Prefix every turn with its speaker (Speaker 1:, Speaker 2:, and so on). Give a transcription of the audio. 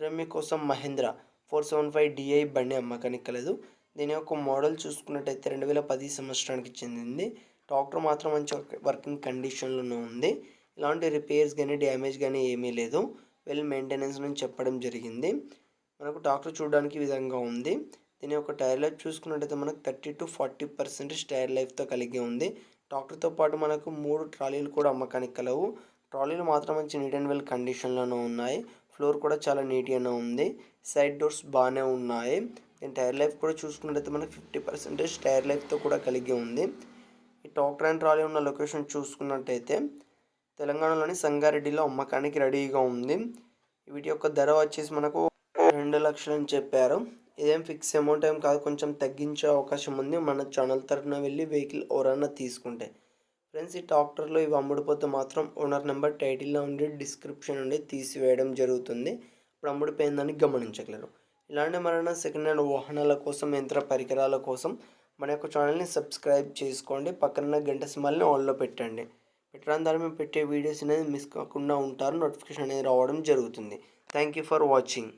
Speaker 1: ఈరోజు కోసం Mahindra four seven five DI బండి అమ్మకానికి కలదు దీని యొక్క మోడల్ చూసుకున్నట్టయితే రెండు వేల పది సంవత్సరానికి చెందింది. ట్రాక్టర్ మాత్రం మంచి వర్కింగ్ కండిషన్లోనే ఉంది. ఇలాంటి రిపేర్స్ కానీ డ్యామేజ్ కానీ ఏమీ లేదు. వెల్ మెయింటెనెన్స్ అని చెప్పడం జరిగింది. మనకు ట్రాక్టర్ చూడడానికి విధంగా ఉంది. దీని యొక్క టైర్ లైఫ్ చూసుకున్నట్టయితే మనకు thirty to forty percentage tyre లైఫ్తో కలిగి ఉంది. ట్రాక్టర్తో పాటు మనకు మూడు ట్రాలీలు కూడా అమ్మకానికి కలవు ట్రాలీలు మాత్రం మంచి నీట్ అండ్ వెల్ కండిషన్లోనూ ఉన్నాయి. ఫ్లోర్ కూడా చాలా నీట్గానే ఉంది. సైడ్ డోర్స్ బాగానే ఉన్నాయి. దీని టైర్ లైఫ్ కూడా చూసుకున్నట్లయితే మనకి ఫిఫ్టీ పర్సెంటేజ్ టైర్ లైఫ్తో కూడా కలిగి ఉంది. ఈ ట్రాక్టర్ అండ్ ట్రాలీ ఉన్న లొకేషన్ చూసుకున్నట్టయితే తెలంగాణలోని సంగారెడ్డిలో అమ్మకానికి రెడీగా ఉంది. వీటి యొక్క ధర వచ్చేసి మనకు రెండు లక్షలు అని చెప్పారు. ఇదేం ఫిక్స్ అమౌంట్ ఏం కాదు. కొంచెం తగ్గించే అవకాశం ఉంది. మన ఛానల్ తరఫున వెళ్ళి వెహికల్ ఎవరన్నా తీసుకుంటే. ఫ్రెండ్స్ ఈ ట్రాక్టర్లో ఇవి అమ్ముడుపోతే మాత్రం ఓనర్ నెంబర్ టైటిల్లో ఉండి డిస్క్రిప్షన్ నుండి తీసివేయడం జరుగుతుంది. ఇప్పుడు అమ్ముడిపోయిందని గమనించగలరు. ఇలాంటి మరణ సెకండ్ హ్యాండ్ వాహనాల కోసం యంత్ర పరికరాల కోసం మన యొక్క ఛానల్ని సబ్స్క్రైబ్ చేసుకోండి. పక్కన గంట సింబల్ని ఆన్లో పెట్టండి. పెట్టడం ద్వారా మేము పెట్టే వీడియోస్ అనేది మిస్ కాకుండా ఉంటారు. నోటిఫికేషన్ అనేది రావడం జరుగుతుంది. Thank you for watching.